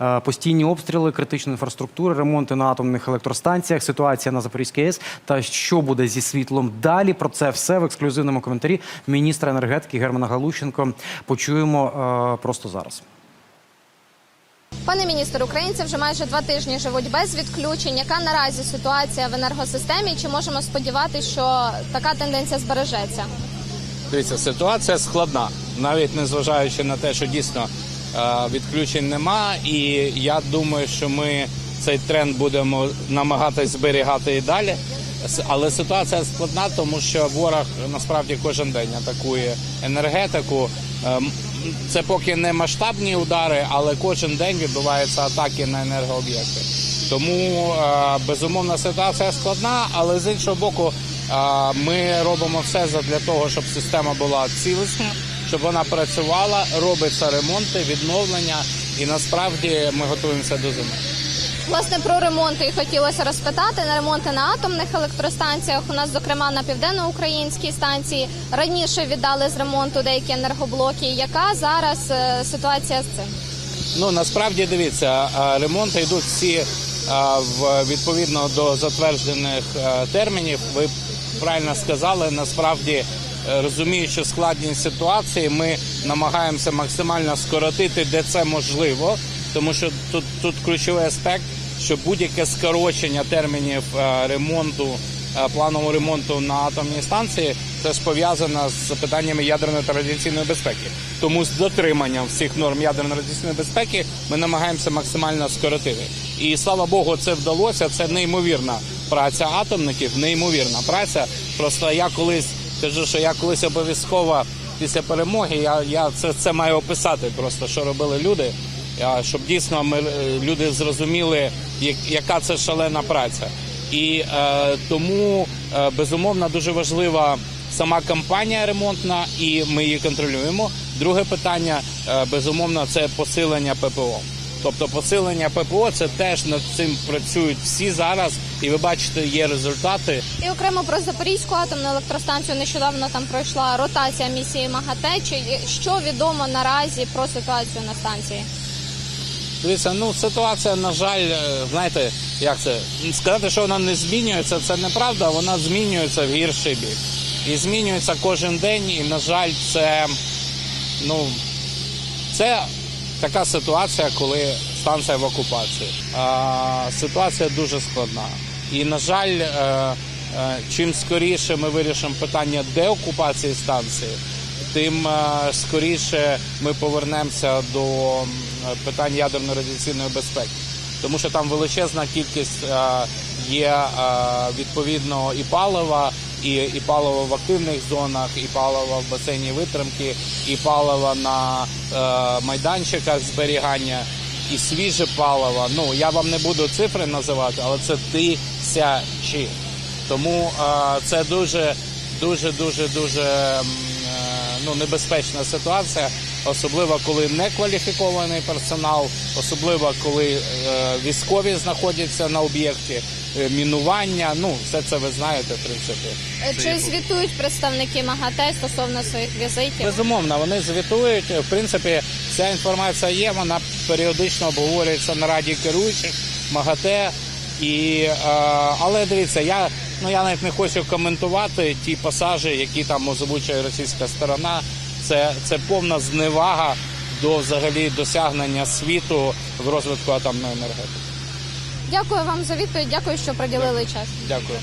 Е, Постійні обстріли, критичної інфраструктури, ремонти на атомних електростанціях, ситуація на Запорізькій АЕС та що буде зі світлом далі. Про це все в ексклюзивному коментарі міністра енергетики Германа Галущенко. Почуємо е, просто зараз. Пане міністр, українці вже майже два тижні живуть без відключень. Яка наразі ситуація в енергосистемі? Чи можемо сподіватися, що така тенденція збережеться? Дивіться, ситуація складна, навіть незважаючи на те, що дійсно відключень нема. І я думаю, що ми цей тренд будемо намагатись зберігати і далі. Але ситуація складна, тому що ворог насправді кожен день атакує енергетику. Ем, Це поки не масштабні удари, але кожен день відбуваються атаки на енергооб'єкти. Тому е, безумовно ситуація складна, але з іншого боку, е, ми робимо все для того, щоб система була цілісна, щоб вона працювала, робиться ремонти, відновлення, і насправді ми готуємося до зими. Власне про ремонти і хотілося розпитати на ремонти на атомних електростанціях. У нас, зокрема, на південноукраїнській станції раніше віддали з ремонту деякі енергоблоки. Яка зараз е, ситуація з цим? Ну насправді дивіться, е, ремонти йдуть всі е, в відповідно до затверджених термінів. Ви правильно сказали. Насправді, розуміючи складність ситуації, ми намагаємося максимально скоротити, де це можливо, тому що тут, тут ключовий аспект, що будь-яке скорочення термінів е, ремонту. е, Планового ремонту на атомній станції це ж пов'язано з питаннями ядерної та радіаційної безпеки. Тому з дотриманням всіх норм ядерної радіаційної безпеки ми намагаємося максимально скоротити. І слава Богу, це вдалося. Це неймовірна праця атомників, неймовірна праця. Просто я колись кажу, що я колись обов'язково після перемоги. Я, я це, це маю описати, просто що робили люди. Щоб дійсно ми е, люди зрозуміли, як- яка це шалена праця. І е, тому е, безумовно дуже важлива сама кампанія ремонтна, і ми її контролюємо. Друге питання е, безумовно це посилення ППО. Тобто посилення ППО це теж над цим працюють всі зараз, і ви бачите, є результати. І окремо про Запорізьку атомну електростанцію нещодавно там пройшла ротація місії МАГАТЕ. Чи що відомо наразі про ситуацію на станції? Дивіться, ну ситуація, на жаль, е, знаєте, як це сказати, що вона не змінюється, це неправда. Вона змінюється в гірший бік. І змінюється кожен день. І, на жаль, це ну це така ситуація, коли станція в окупації. Ситуація дуже складна. І, на жаль, е, е, чим скоріше ми вирішимо питання деокупації станції, тим е, скоріше ми повернемося до питань ядерної радіаційної безпеки. Тому що там величезна кількість є відповідно і палива, і, і паливо в активних зонах, і паливо в басейні витримки, і паливо на е, майданчиках зберігання, і свіже паливо. Ну я вам не буду цифри називати, але це тисячі. Тому е, це дуже, дуже, дуже, дуже е, ну, небезпечна ситуація, особливо коли некваліфікований персонал, особливо коли е, військові знаходяться на об'єкті, е, мінування. Ну, все це ви знаєте, в принципі. Е, Чи звітують представники МАГАТЕ стосовно своїх візитів? Безумовно, вони звітують. В принципі, ця інформація є. Вона періодично обговорюється на раді керуючих МАГАТЕ. І, е, але дивіться, я ну я навіть не хочу коментувати ті пасажі, які там озвучує російська сторона. Це, це повна зневага до взагалі досягнення світу в розвитку атомної енергетики. Дякую вам за відповідь. Дякую, що приділили час. Дякую.